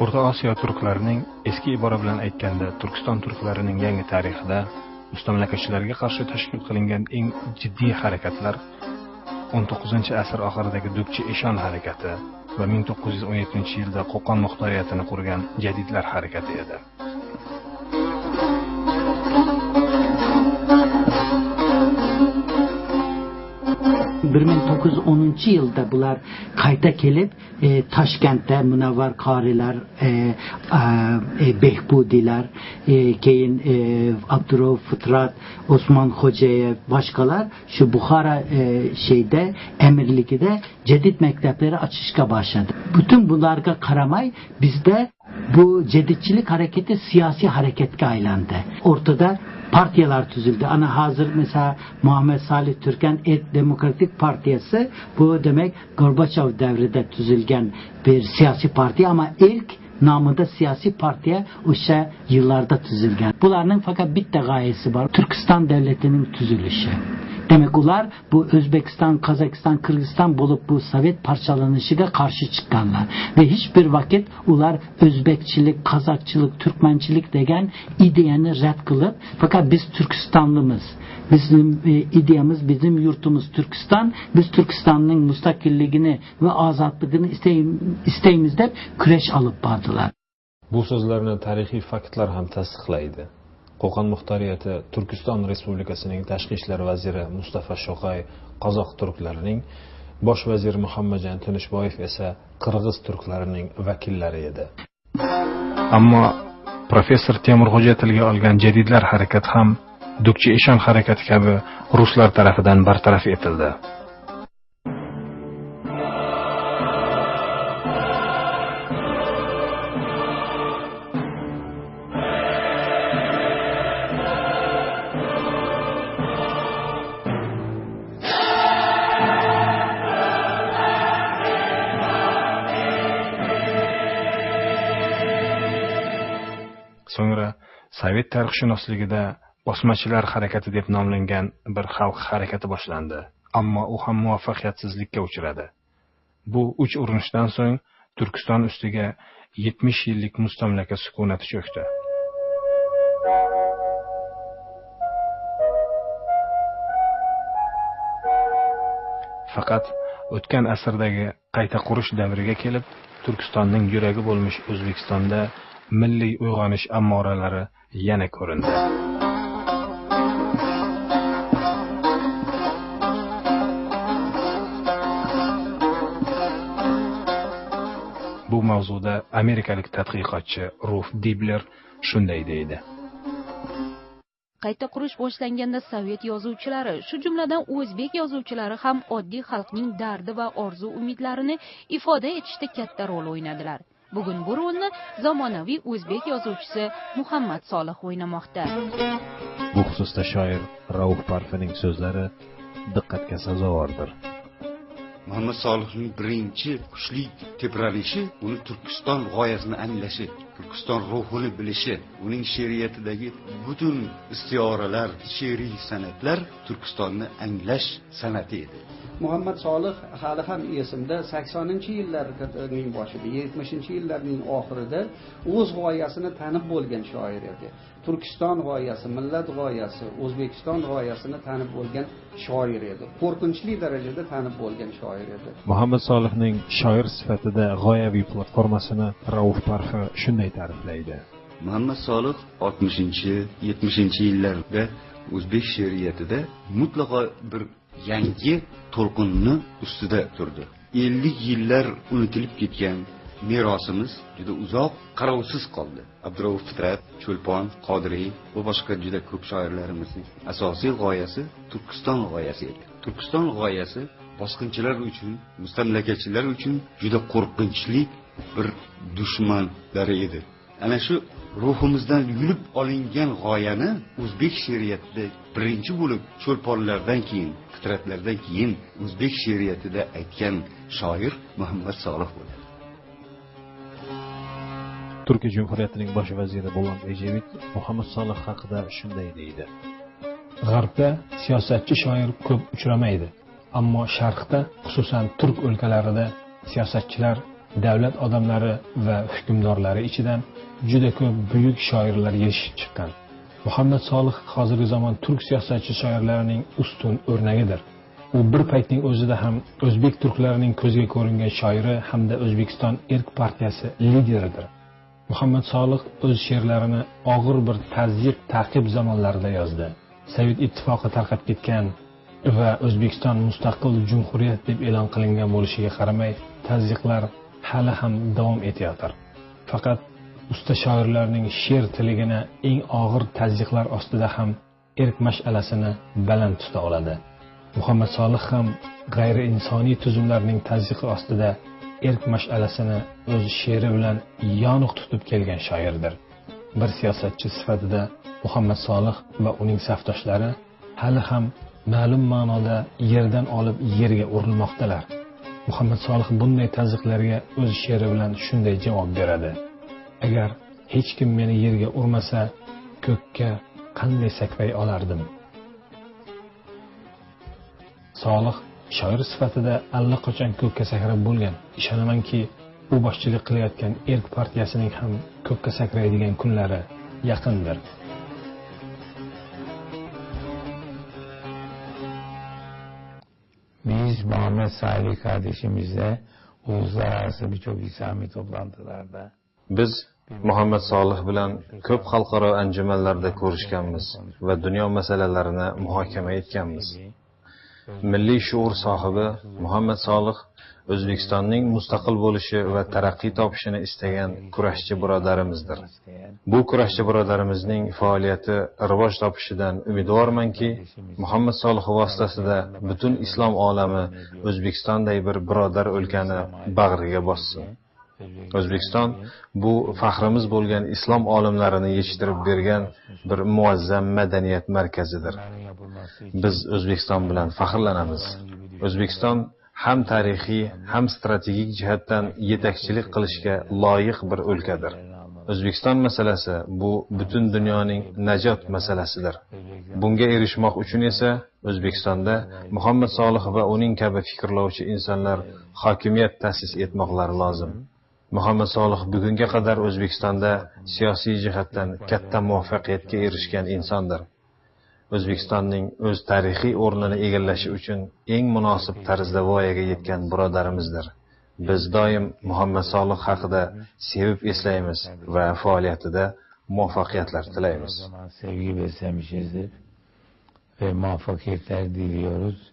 o'rta osiyo turklarining eski ibora bilan aytganda turkiston turklarining yangi tarixida mustamlakachilarga qarshi tashkil qilingan eng jiddiy harakatlar 19 asr oxiridagi dukchi eshon harakati va 1917 yilda qo'qon muxtoriyatini qurgan jadidlar harakati edi. Bir ming to'qqiz yuz o'ninchi yilda bular qayta kelib e, toshkentda munavvar qorilar e, e, behbudiylar e, keyin e, abdurauf fitrat osmon xo'jayev boshqalar shu buxoro e, şeyde emirligida jadid maktabları ochishga boshladi butun bularga qaramay bizda bu jadidchilik hareketi siyosiy harakatga aylandi o'rtada partiyalar tuzildi. Ana hazır mesela Muhammed Salih Türkan Et Demokratik Partiyası bu demek Gorbaçov devrinde tuzilgen bir siyasi parti ama ilk namında siyasi partiye uşa yıllarda tüzülgen. Bunların fakat bitti gayesi var. Türkistan devletinin tüzülüşü. Demek ular bu Özbekistan, Kazakistan, Kırgızistan bulup bu Sovet parçalanışıga karşı çıkanlar. Ve hiçbir vakit ular Özbekçilik, Kazakçılık, Türkmençilik degen ideyeni red kılıp fakat biz Türkistanlımız. Bizim e, ideyamiz, bizim yurtumuz Türkistan. Biz Türkistan'ın müstakilligini ve azatlığını isteyimiz deb kurash alıp bardılar. Bu so'zlarni tarixiy faktlar ham tasdiqlaydi. Qo'qon muxtoriyati turkiston respublikasining tashqi ishlar vaziri mustafa sho'qay qozoq turklarining bosh vaziri muhammadjon tinishboyev esa qirg'iz turklarining vakillari edi. Ammo professor temurxo'ja tilga olgan jadidlar harakati ham dukchi eshon harakati kabi ruslar tarafidan bartaraf etildi. So'ngra sovet tarixshunosligida bosmachilar harakati deb nomlangan bir xalq harakati boshlandi. Ammo u ham muvaffaqiyatsizlikka uchradi. Bu uch urinishdan so'ng turkiston ustiga yetmish yillik mustamlaka sukunati cho'kdi. Faqat o'tgan asrdagi qayta qurish davriga kelib turkistonning yuragi bo'lmish o'zbekistonda milliy uyg'onish ammoralari yana ko'rindi. Bu mavzuda amerikalik tadqiqotchi ruf dibler shunday deydi. Qayta qurish boshlanganda sovet yozuvchilari shu jumladan o'zbek yozuvchilari ham oddiy xalqning dardi va orzu umidlarini ifoda etishda katta rol o'ynadilar. Bugun bu rolni zamonaviy o'zbek yozuvchisi muhammad solih o'ynamoqda. Bu xususda shoir rauf parfining so'zlari diqqatga sazovordir. Muhammad solihning birinchi kuchli tebranishi uni turkiston g'oyasini anglashi turkiston ruhini bilishi uning she'riyatidagi butun istioralar she'riy san'atlar turkistonni anglash san'ati edi. Muhammad solih hali ham esimda saksoninchi yillarning boshida yetmishinchi yillarning oxirida o'z g'oyasini tanib bo'lgan shoir edi. Turkiston g'oyasi millat g'oyasi o'zbekiston g'oyasini tanib bo'lgan shoir edi. Qo'rqinchli darajada tanib bo'lgan shoir edi. Muhammad solihning shoir sifatida g'oyaviy platformasini rauf parfi shunday ta'riflaydi. Muhammad solih oltmishinchi yetmishinchi yillarda o'zbek she'riyatida mutlaqo bir yangi to'lqinni ustida turdi. ellik yillar unutilib ketgan merosimiz juda uzoq qarovsiz qoldi. Abdurauf fitrat cho'lpon qodiriy va boshqa juda ko'p shoirlarimizning asosiy g'oyasi turkiston g'oyasi edi. Turkiston g'oyasi bosqinchilar uchun mustamlakachilar uchun juda qo'rqinchli bir dushmanlari edi. Ana shu ruhimizdan yulib olingan g'oyani o'zbek she'riyatida birinchi bo'lib cho'lponlardan keyin fitratlardan keyin o'zbek she'riyatida aytgan shoir muhammad solih bo'ladi. Turkiya jumhuriyatining bosh vaziri bo'lgan ejevit muhammad solih haqida shunday deydi. G'arbda siyosatchi shoir ko'p uchramaydi ammo sharqda xususan turk o'lkalarida siyosatchilar davlat odamlari va hukmdorlari ichidan juda ko'p buyuk shoirlar yetishib chiqqan. Muhammad solih hozirgi zamon turk siyosatchi shoirlarining ustun o'rnagidir. U bir paytning o'zida ham o'zbek turklarining ko'zga ko'ringan shoiri hamda o'zbekiston erk partiyasi lideridir. Muhammad solih o'z she'rlarini og'ir bir tazyiq taqib zamonlarida yozdi. Sovet ittifoqi tarqab ketgan va o'zbekiston mustaqil jumhuriyat deb e'lon qilingan bo'lishiga qaramay tazyiqlar hali ham davom etayotir faqat usta shoirlarning she'r tiligini eng og'ir tazyiqlar ostida ham erk mash'alasini baland tuta oladi. Muhammad solih ham g'ayri insoniy tuzumlarning tazyiqi ostida erk mash'alasini o'z she'ri bilan yoniq tutib kelgan shoirdir. Bir siyosatchi sifatida muhammad solih va uning safdoshlari hali ham ma'lum ma'noda yerdan olib yerga urilmoqdalar. Muhammad solih bunday tazyiqlarga o'z she'ri bilan shunday javob beradi. Agar hech kim meni yerga urmasa ko'kka qanday sakray olardim? Solih shoir sifatida allaqachon ko'kka sakrab bo'lgan. Ishonamanki u boshchilik qilayotgan erk partiyasining ham ko'kka sakraydigan kunlari yaqindir. Biz Muhammed Salih kardeşimizle uluslararası birçok İslami toplantılarda biz muhammad solih bilan ko'p xalqaro anjumanlarda ko'rishganmiz va dunyo masalalarini muhokama etganmiz milliy shuur sohibi muhammad solih o'zbekistonning mustaqil bo'lishi va taraqqiy topishini istagan kurashchi birodarimizdir. Bu kurashchi birodarimizning faoliyati rivoj topishidan umidvormanki muhammad solih vositasida butun islom olami o'zbekistonday bir birodar o'lkani bag'riga bossin. O'zbekiston bu faxrimiz bo'lgan islom olimlarini yetishtirib bergan bir muazzam madaniyat markazidir. Biz o'zbekiston bilan faxrlanamiz. O'zbekiston ham tarixiy ham strategik jihatdan yetakchilik qilishga loyiq bir o'lkadir. O'zbekiston masalasi bu butun dunyoning najot masalasidir. Bunga erishmoq uchun esa o'zbekistonda muhammad solih va uning kabi fikrlovchi insonlar hokimiyat ta'sis etmoqlari lozim. Muhammad solih bugunga qadar o'zbekistonda siyosiy jihatdan katta muvaffaqiyatga erishgan insondir. O'zbekistonning o'z tarixiy o'rnini egallashi uchun eng munosib tarzda voyaga yetgan birodarimizdir. Biz doim muhammad solih haqida sevib eslaymiz va faoliyatida muvaffaqiyatlar tilaymiz. Sevgi beslemişizdir ve muvaffakiyetler diliyoruz.